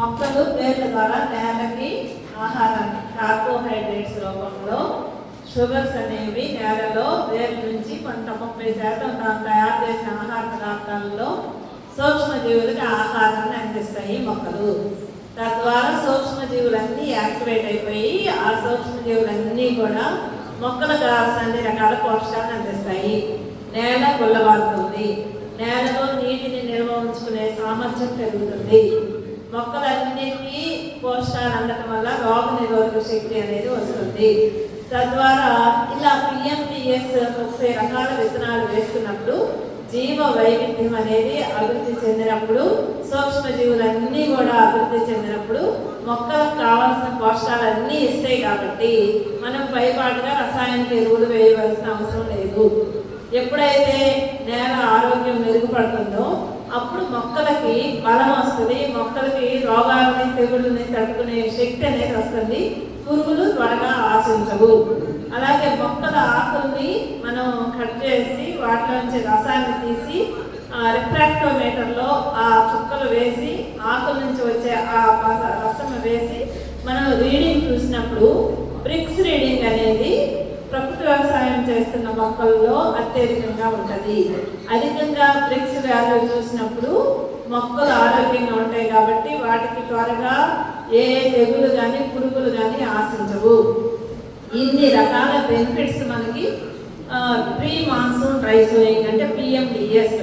మొక్కలు వేర్ల ద్వారా నేలకి ఆహారాన్ని కార్బోహైడ్రేట్స్ రూపంలో షుగర్స్ అనేవి నేలలో వేర్ల నుంచి కొంత ముప్పై శాతం తయారు చేసిన ఆహార పదార్థాలలో సూక్ష్మజీవులకి ఆహారాన్ని అందిస్తాయి మొక్కలు. తద్వారా సూక్ష్మజీవులన్నీ యాక్టివేట్ అయిపోయి ఆ సూక్ష్మజీవులన్నీ కూడా మొక్కలకు కావాల్సిన అన్ని రకాల పోషకాలను అందిస్తాయి. నేల గుల్లబారుతుంది. నేలలో నీటిని నిల్వ ఉంచుకునే సామర్థ్యం పెరుగుతుంది. మొక్కలన్నిటికీ పోషకాలు అందటం వల్ల రోగ నిరోధక శక్తి అనేది వస్తుంది. తద్వారా ఇలా పిఎంపిఎస్ ముప్పై రకాల విత్తనాలు వేస్తున్నప్పుడు జీవ వైవిధ్యం అనేది అభివృద్ధి చెందినప్పుడు సూక్ష్మజీవులన్నీ కూడా అభివృద్ధి చెందినప్పుడు మొక్కలకు కావాల్సిన పోషకాలన్నీ ఇస్తాయి కాబట్టి మనం పైపాటుగా రసాయనిక ఎరువులు వేయవలసిన అవసరం లేదు. ఎప్పుడైతే నేల ఆరోగ్యం మెరుగుపడుతుందో అప్పుడు మొక్కలకి బలం వస్తుంది మొక్కలకి రోగాలని తెగుళ్ళని తట్టుకునే శక్తి అనేది వస్తుంది. పురుగులు త్వరగా ఆశించవు. అలాగే మొక్కల ఆకుల్ని మనం కట్ చేసి వాటిలోంచి రసాన్ని తీసి రిఫ్రాక్టోమీటర్లో ఆ చుక్కలు వేసి ఆకుల నుంచి వచ్చే ఆ పద- రసం వేసి మనం రీడింగ్ చూసినప్పుడు బ్రిక్స్ రీడింగ్ అనేది వ్యవసాయం చేస్తున్న మొక్కల్లో అత్యధికంగా ఉంటుంది. అధికంగా బ్రిక్స్ వ్యాధులు చూసినప్పుడు మొక్కలు ఆరోగ్యంగా ఉంటాయి కాబట్టి వాటికి త్వరగా ఏ తెగులు కానీ పురుగులు కానీ ఆశించవు. ఇన్ని రకాల బెనిఫిట్స్ మనకి ప్రీ మాన్సూన్ రైస్ వేయింగ్ అంటే పిఎండిఎస్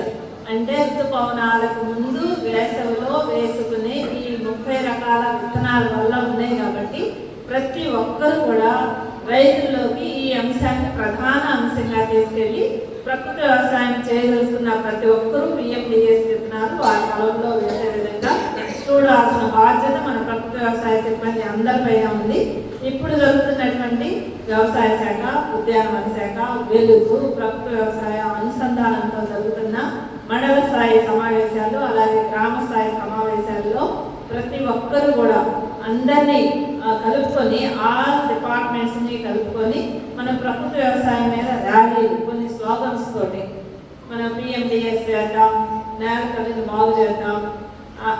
అంటే ఋతుపవనాలకు ముందు వేసవిలో వేసుకునే ఈ ముప్పై రకాల విత్తనాల వల్ల ఉన్నాయి కాబట్టి ప్రతి ఒక్కరు కూడా రైతుల్లోకి ఈ అంశాన్ని ప్రధాన అంశంగా తీసుకెళ్ళి ప్రకృతి వ్యవసాయం చేయదలుచుకున్న ప్రతి ఒక్కరూ పిఎండిఎస్ విత్తనాలు వారి పొలంలో వేసే విధంగా చూడాల్సిన బాధ్యత మన ప్రకృతి వ్యవసాయ సిబ్బంది అందరిపైన ఉంది. ఇప్పుడు జరుగుతున్నటువంటి వ్యవసాయ శాఖ ఉద్యానవన శాఖ వెలుగు ప్రకృతి వ్యవసాయ అనుసంధానంతో జరుగుతున్న మండల స్థాయి సమావేశాలు అలాగే గ్రామ స్థాయి సమావేశాల్లో ప్రతి ఒక్కరు కూడా అందరినీ కలుపుకొని ఆల్ డిపార్ట్మెంట్స్ని కలుపుకొని మనం ప్రకృతి వ్యవసాయం మీద ర్యాలీలు కొన్ని స్లోగన్స్ తోటి మనం పిఎండిఎస్ చేద్దాం నేల కలిగి బాగు చేద్దాం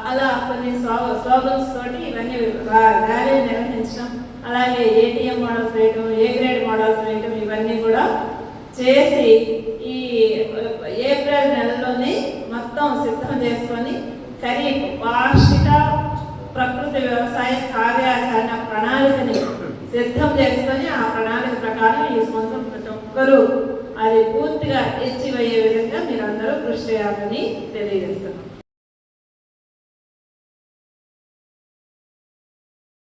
అలా కొన్ని స్లో- స్లోగన్స్ తోటి ఇవన్నీ రా- ర్యాలీలు నిర్వహించడం అలాగే ఏటీఎం మోడల్స్ వేయడం ఏ గ్రేడ్ మోడల్స్ వేయడం ఇవన్నీ కూడా చేసి ఈ ఏప్రిల్ నెలలోనే మొత్తం సిద్ధం చేసుకొని ఖరీఫ్ వార్షిక కార్యాచరణ ప్రణాళికని సిద్ధం చేసుకొని ఆ ప్రణాళిక ప్రకారం ఈ సంవత్సరం ప్రతి ఒక్కరూ అది పూర్తిగా ఎచ్చివయ్యే విధంగా మీరందరూ కృషి చేయాలని తెలియజేస్తున్నాం.